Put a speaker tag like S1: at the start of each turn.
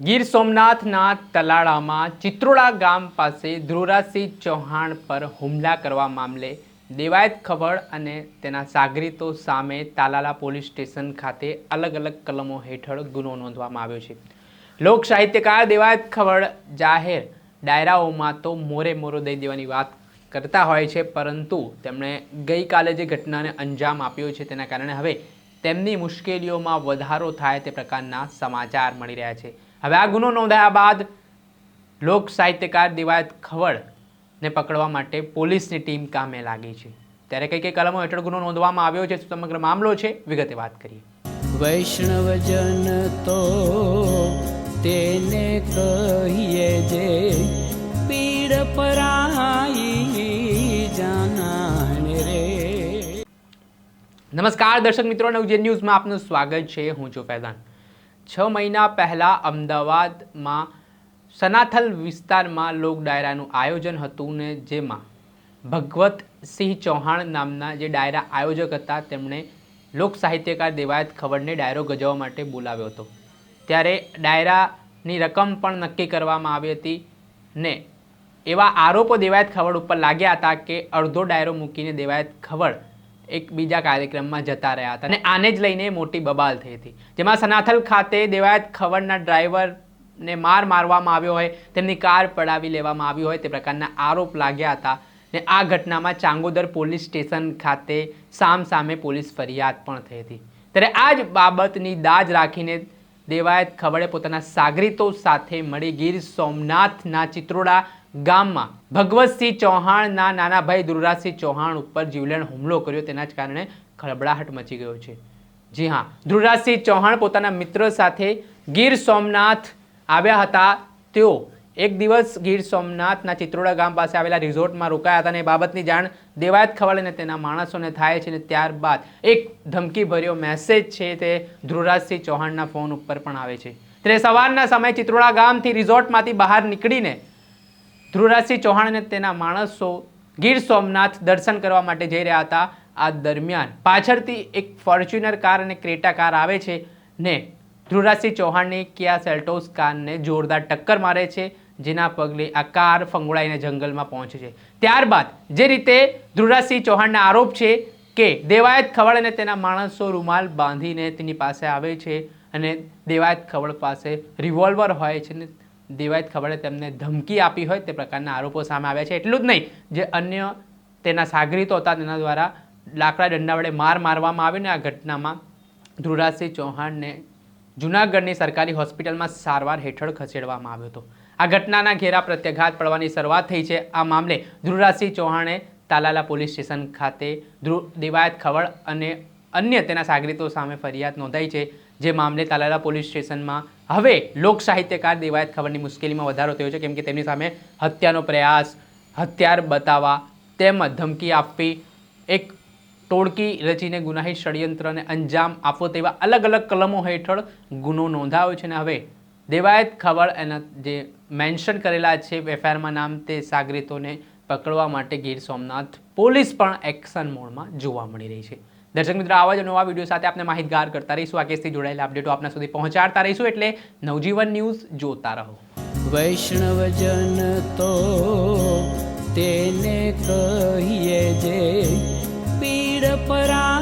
S1: ગીર સોમનાથના તલાળામાં ચિત્રોડા ગામ પાસે ધ્રુવરાજસિંહ ચૌહાણ પર હુમલા કરવા મામલે દેવાયત ખબર અને તેના સાગરીતો સામે તાલાલા પોલીસ સ્ટેશન ખાતે અલગ અલગ કલમો હેઠળ ગુનો નોંધવામાં આવ્યો છે. લોક સાહિત્યકાર દેવાયત ખબર જાહેર ડાયરાઓમાં તો મોરે મોરો દઈ દેવાની વાત કરતા હોય છે, પરંતુ તેમણે ગઈકાલે જે ઘટનાને અંજામ આપ્યો છે તેના કારણે હવે તેમની મુશ્કેલીઓમાં વધારો થાય તે પ્રકારના સમાચાર મળી રહ્યા છે. હવે આ ગુનો નોંધાયા બાદ લોક સાહિત્યકાર દિવાયત ખવડને પકડવા માટે પોલીસની ટીમ કામે લાગી છે. ત્યારે કઈ કઈ કલમો હેઠળ ગુનો નોંધવામાં આવ્યો છે સમગ્ર મામલો છે. વિગતે વાત કરીએ.
S2: વૈષ્ણવજન તો તેને કહીએ જે પીડ પરાઈ જાનાને રે.
S1: નમસ્કાર દર્શક મિત્રો નવજે ન્યૂઝમાં આપનું સ્વાગત છે હું છું ફૈઝાન. છ મહિના પહેલાં અમદાવાદમાં સનાથલ વિસ્તારમાં લોક ડાયરાનું આયોજન હતું ને જેમાં ભગવતસિંહ ચૌહાણ નામના જે ડાયરા આયોજક હતા, તેમણે લોક સાહિત્યકાર દેવાયત ખબરને ડાયરો ગજવા માટે બોલાવ્યો હતો. ત્યારે ડાયરાની રકમ પણ નક્કી કરવામાં આવી હતી ને એવા આરોપો દેવાયત ખવડ ઉપર લાગ્યા હતા કે અડધો ડાયરો મૂકીને દેવાયત ખવડ એક બીજા કાર્યક્રમમાં જતા રહ્યા હતા અને આને જ લઈને મોટી બબાલ થઈ હતી. જેમાં સનાથલ ખાતે દેવાયત ખવડના ડ્રાઈવરને માર મારવામાં આવ્યો હોય, તેમની કાર પડાવી લેવામાં આવી હોય તે પ્રકારના આરોપ લાગ્યા હતા ને આ ઘટનામાં ચાંગોદર પોલીસ સ્ટેશન ખાતે સામ સામે પોલીસ ફરિયાદ પણ થઈ હતી. ત્યારે આ જ બાબતની દાજ રાખીને દેવાયત ખવડે પોતાના સાગરીતો સાથે મળી ગીર સોમનાથના ચિત્રોડા ગામમાં. ભગવતસિંહ ચૌહાણના નાના ભાઈ ધ્રુવરાજસિંહ ચૌહાણ ઉપર જીવલેણ હુમલો કર્યો, તેના જ કારણે ખળબળાહટ મચી ગયો છે. જી હા ધ્રુવરાજસિંહ ચૌહાણ પોતાના મિત્ર સાથે ગીર સોમનાથ આવ્યા હતા. તેઓ એક દિવસ ગીર સોમનાથના ચિત્રોડા ગામ પાસે આવેલા રિઝોર્ટમાં રોકાયા હતા અને એ બાબતની જાણ દેવાયત ખવડ તેના માણસોને થાય છે અને ત્યારબાદ એક ધમકીભર્યો મેસેજ છે તે ધ્રુવરાજસિંહ ચૌહાણના ફોન ઉપર પણ આવે છે. ત્યારે સવારના સમયે ચિત્રોડા ગામથી રિઝોર્ટમાંથી બહાર નીકળીને ધ્રુવરાજસિંહ ચૌહાણ અને તેના માણસો ગીર સોમનાથ દર્શન કરવા માટે જઈ રહ્યા હતા. આ દરમિયાન પાછળથી એક ફોર્ચ્યુનર કાર અને ક્રેટા કાર આવે છે ને ધ્રુવરાજસિંહ ચૌહાણની કિયા સેલ્ટોસ કારને જોરદાર ટક્કર મારે છે. જેના પગલે આ કાર ફંગોળાઈને જંગલમાં પહોંચે છે. ત્યારબાદ જે રીતે ધ્રુવરાજસિંહ ચૌહાણના આરોપ છે કે દેવાયત ખવડ અને તેના માણસો રૂમાલ બાંધીને તેની પાસે આવે છે અને દેવાયત ખવડ પાસે રિવોલ્વર હોય છે ને દેવાયત ખવડે તેમને ધમકી આપી હોય તે પ્રકારના આરોપો સામે આવ્યા છે. એટલું જ નહીં, જે અન્ય તેના સાગરીતો હતા તેના દ્વારા લાકડા દંડા વડે માર મારવામાં આવીને આ ઘટનામાં ધ્રુવરાજસિંહ ચૌહાણને જૂનાગઢની સરકારી હોસ્પિટલમાં સારવાર હેઠળ ખસેડવામાં આવ્યો હતો. આ ઘટનાના ઘેરા પ્રત્યાઘાત પડવાની શરૂઆત થઈ છે. આ મામલે ધ્રુવરાજસિંહ ચૌહાણે તાલાલા પોલીસ સ્ટેશન ખાતે ધ્રુવ દેવાયત ખવડ અને અન્ય તેના સાગરીતો સામે ફરિયાદ નોંધાઈ છે, જે મામલે તાલાલા પોલીસ સ્ટેશનમાં હવે લોક સાહિત્યકાર દેવાયત ખવડની મુશ્કેલીમાં વધારો થયો છે, કેમ કે તેમની સામે હત્યાનો પ્રયાસ હત્યાર બતાવવા તેમજ ધમકી આપવી, એક ટોળકી રચીને ગુનાહી ષડયંત્રને અંજામ આપવો તેવા અલગ અલગ કલમો હેઠળ ગુનો નોંધાયો છે અને હવે દેવાયત ખબર એના જે મેન્શન કરેલા છે એફઆઈઆરમાં નામ તે સાગરીતોને પકડવા માટે ગીર સોમનાથ પોલીસ પણ એક્શન મોડમાં જોવા મળી રહી છે. દર્શક મિત્રો, આવા જ નવા વીડિયો સાથે આપણે માહિતગાર કરતા રહીશું. આ કેસથી જોડાયેલા અપડેટો આપના સુધી પહોંચાડતા રહીશું એટલે નવજીવન ન્યૂઝ જોતા રહો.
S2: વૈષ્ણવજન તો તેને કહીએ જે પીડ પરાઈ